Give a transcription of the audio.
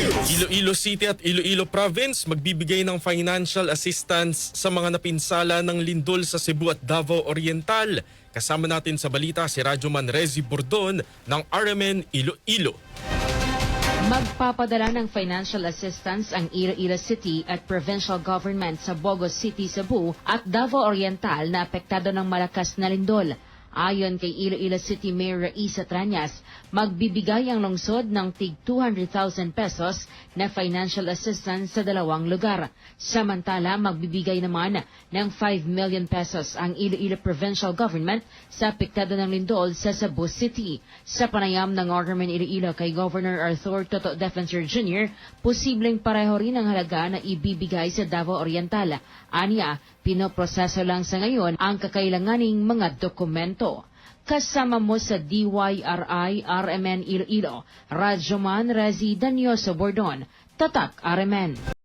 Iloilo City at Iloilo Province magbibigay ng financial assistance sa mga napinsala ng lindol sa Cebu at Davao Oriental. Kasama natin sa balita si Radyoman Rezi Bordon ng RMN Iloilo. Magpapadala ng financial assistance ang Iloilo City at provincial government sa Bogos City, Cebu at Davao Oriental na apektado ng malakas na lindol. Ayon kay Iloilo City Mayor Raisa Tranyas, magbibigay ang lungsod ng tig 200,000 pesos na financial assistance sa dalawang lugar. Samantala, magbibigay naman ng 5 million pesos ang Iloilo Provincial Government sa apektado ng lindol sa Cebu City. Sa panayam ng Alderman Iloilo kay Governor Arthur Toto Defensor Jr., posibleng pareho rin ang halaga na ibibigay sa Davao Oriental. Anya, pinoproseso lang sa ngayon ang kakailanganing mga dokumento. Kasama mo sa DYRI RMN Iloilo, Radyoman Razi Danyoso Bordon, Tatak RMN.